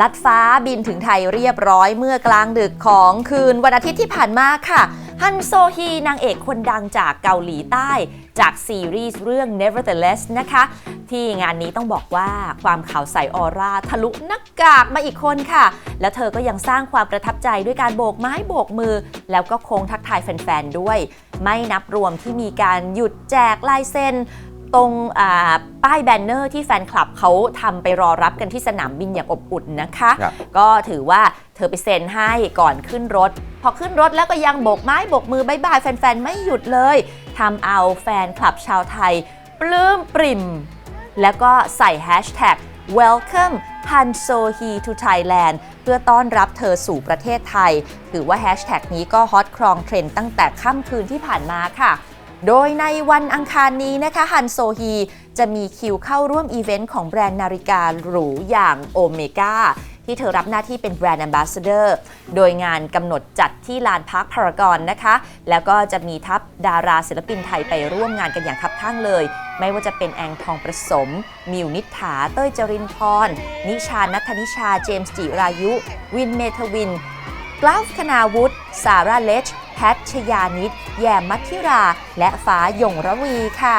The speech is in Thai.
ลัดฟ้าบินถึงไทยเรียบร้อยเมื่อกลางดึกของคืนวันอาทิตย์ที่ผ่านมาค่ะฮันโซฮีนางเอกคนดังจากเกาหลีใต้จากซีรีส์เรื่อง Nevertheless นะคะ ที่งานนี้ต้องบอกว่าความขาวใสออร่าทะลุหน้ากากมาอีกคนค่ะ แล้วเธอก็ยังสร้างความประทับใจด้วยการโบกไม้โบกมือ แล้วก็โค้งทักทายแฟน ๆ ด้วย ไม่นับรวมที่มีการหยุดแจกลายเซ็น ตรงอ่าป้ายแบนเนอร์ที่แฟนคลับเขาทำไปรอรับกันที่สนามบินอย่างอบอุ่นนะคะ ครับก็ถือว่าเธอไปเซ็นให้ก่อนขึ้นรถ พอขึ้นรถแล้วก็ยังโบกไม้โบกมือบายบายแฟนๆ ไม่หยุดเลยทำเอาแฟนคลับชาวไทย ปลื้มปริ่ม แล้วก็ใส่แฮชแท็ก welcome Han So Hee to Thailand เพื่อต้อนรับเธอสู่ประเทศไทย ถือว่าแฮชแท็กนี้ก็ฮอตครองเทรนด์ตั้งแต่ค่ำคืนที่ผ่านมาค่ะ โดยในวันอังคารนี้นะคะฮันโซฮีจะมีคิวเข้าร่วมอีเวนต์ของแบรนด์นาฬิกาหรูอย่างโอเมก้าที่เธอรับหน้าที่เป็นแบรนด์ a อ b บ s สเดอร์ โดยงานกำหนดจัดที่ลานพาร์คพารากอนนะคะ แล้วก็จะมีทัพดาราศิลปินไทยไปร่วมงานกันอย่างคับข้างเลย ไม่ว่าจะเป็นแองทองประสม มิวนิฐา เต้ยจรินพร นิชานัทนิชา เจมส์จิรายุ วินเมทวิน กลาฟคณาวุฒิ สาราเลช แพทชยานิตแยมมัทธิรา และฟ้ายงระวีค่ะ